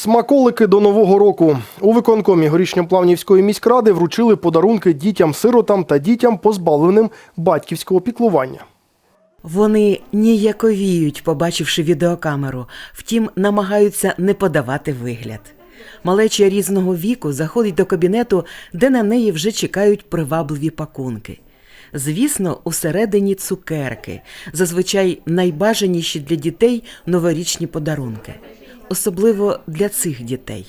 Смаколики до нового року у виконкомі горішньоплавнівської міськради вручили подарунки дітям-сиротам та дітям, позбавленим батьківського піклування. Вони ніяковіють, побачивши відеокамеру, втім, намагаються не подавати вигляд. Малеча різного віку заходить до кабінету, де на неї вже чекають привабливі пакунки. Звісно, усередині цукерки, зазвичай найбажаніші для дітей новорічні подарунки, особливо для цих дітей.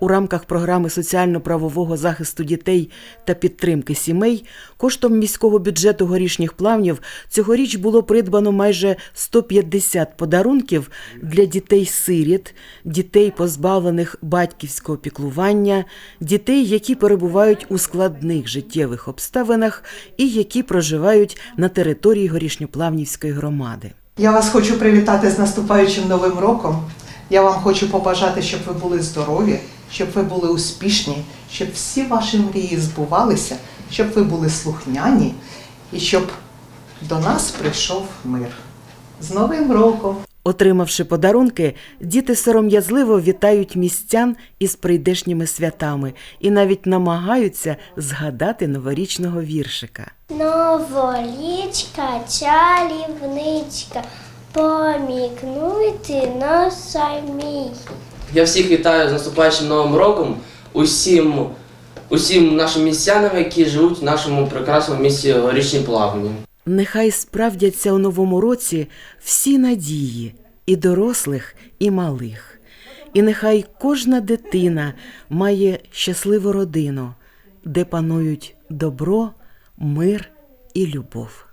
У рамках програми соціально-правового захисту дітей та підтримки сімей коштом міського бюджету горішніх плавнів цьогоріч було придбано майже 150 подарунків для дітей-сиріт, дітей, позбавлених батьківського піклування, дітей, які перебувають у складних життєвих обставинах і які проживають на території горішньоплавнівської громади. Я вас хочу привітати з наступаючим новим роком. Я вам хочу побажати, щоб ви були здорові, щоб ви були успішні, щоб всі ваші мрії збувалися, щоб ви були слухняні і щоб до нас прийшов мир. З Новим роком! Отримавши подарунки, діти сором'язливо вітають містян із прийдешніми святами і навіть намагаються згадати новорічного віршика. Новорічка, чарівничка, помікнуйте нас самій. Я всіх вітаю з наступаючим новим роком, усім, усім нашим містянам, які живуть в нашому прекрасному місті Горішні Плавні. Нехай справдяться у новому році всі надії і дорослих, і малих. І нехай кожна дитина має щасливу родину, де панують добро, мир і любов.